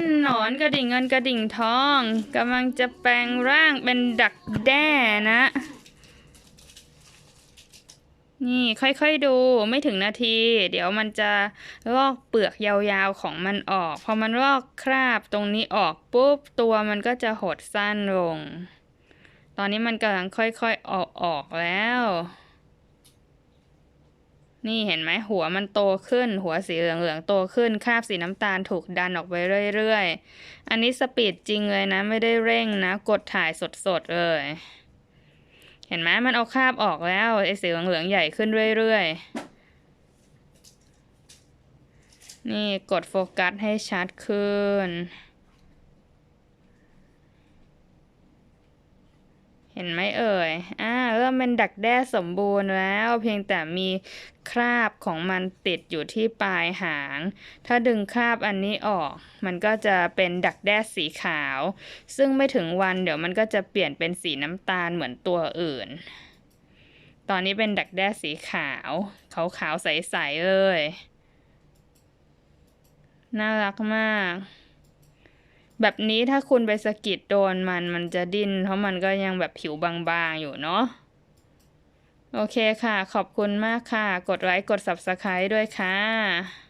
นหนอนกระดิ่งเงินกระดิ่งทองกำลังจะแปลงร่างเป็นดักแด้นะ นี่ค่อยๆดูไม่ถึงนาที เดี๋ยวมันจะลอกเปลือกยาวๆของมันออก พอมันลอกคราบตรงนี้ออกปุ๊บตัวมันก็จะหดสั้นลง ตอนนี้มันกำลังค่อยๆออกออกแล้ว นี่เห็นไหมหัวมันโตขึ้น หัวสีเหลืองๆโตขึ้นคราบสีน้ำตาลถูกดันออกไปเรื่อยๆ อันนี้สปีดจริงเลยนะ ไม่ได้เร่งนะ กดถ่ายสดๆเลย เห็นไหมมันเอาคราบออกแล้วไอ้สีเหลืองๆใหญ่ขึ้นเรื่อยๆ นี่กดโฟกัสให้ชัดขึ้น เห็นไหมเอ่ย อ่า เริ่มเป็นดักแด้สมบูรณ์แล้ว เพียงแต่มีคราบของมันติดอยู่ที่ปลายหาง ถ้าดึงคราบอันนี้ออก มันก็จะเป็นดักแด้สีขาว ซึ่งไม่ถึงวันเดี๋ยวมันก็จะเปลี่ยนเป็นสีน้ำตาลเหมือนตัวอื่น ตอนนี้เป็นดักแด้สีขาว ขาวขาวใสๆเลย น่ารักมาก แบบนี้ถ้าคุณไปสะกิดโดนมันมันจะดิ้นเพราะมันก็ยังแบบผิวบางๆอยู่เนาะโอเคค่ะ ขอบคุณมากค่ะ กดไลค์กด Subscribe ด้วยค่ะ